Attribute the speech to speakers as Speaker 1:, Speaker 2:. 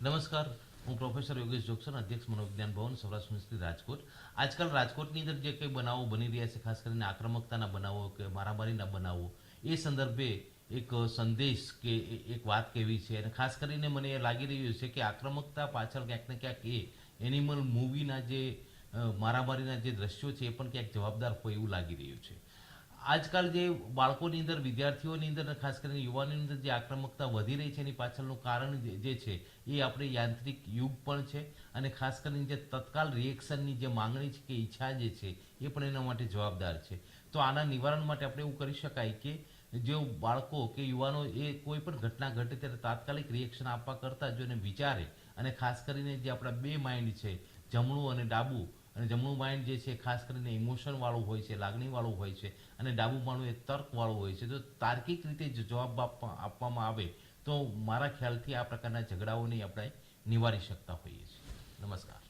Speaker 1: નમસ્કાર, હું પ્રોફેસર યોગેશ જોક્સન, અધ્યક્ષ મનોવિજ્ઞાન ભવન, સૌરાષ્ટ્ર યુનિવર્સિટી રાજકોટ. આજકાલ રાજકોટની અંદર જે કંઈ બનાવો બની રહ્યા છે, ખાસ કરીને આક્રમકતાના બનાવો કે મારામારીના બનાવો, એ સંદર્ભે એક સંદેશ કે એક વાત કહેવી છે. અને ખાસ કરીને મને એ લાગી રહ્યું છે કે આક્રમકતા પાછળ ક્યાંક ને ક્યાંક એ એનિમલ મૂવીના જે મારામારીના જે દ્રશ્યો છે, એ પણ ક્યાંક જવાબદાર હોય એવું લાગી રહ્યું છે. આજકાલ જે બાળકોની અંદર, વિદ્યાર્થીઓની અંદર ખાસ કરીને યુવાનોની અંદર જે આક્રમકતા વધી રહી છે, એની પાછળનું કારણ જે છે, એ આપણે યાંત્રિક યુગ પણ છે અને ખાસ કરીને જે તત્કાલ રિએક્શનની જે માંગણી છે કે ઈચ્છા જે છે, એ પણ એના માટે જવાબદાર છે. તો આના નિવારણ માટે આપણે એવું કરી શકાય કે જે બાળકો કે યુવાનો એ કોઈ પણ ઘટના ઘટે ત્યારે તાત્કાલિક રિએક્શન આપવા કરતાં જો એને વિચારે અને ખાસ કરીને જે આપણા બે માઇન્ડ છે, જમણું અને ડાબું અને જમણું માઇન્ડ જે છે, ખાસ કરીને ઇમોશનવાળું હોય છે લાગણીવાળું હોય છે અને ડાબું માળું એ તર્કવાળું હોય છે, તો તાર્કિક રીતે જ જવાબ આપવા- આપવામાં આવે તો મારા ખ્યાલથી આ પ્રકારના ઝઘડાઓને આપણે નિવારી શકતા હોઈએ છીએ. નમસ્કાર.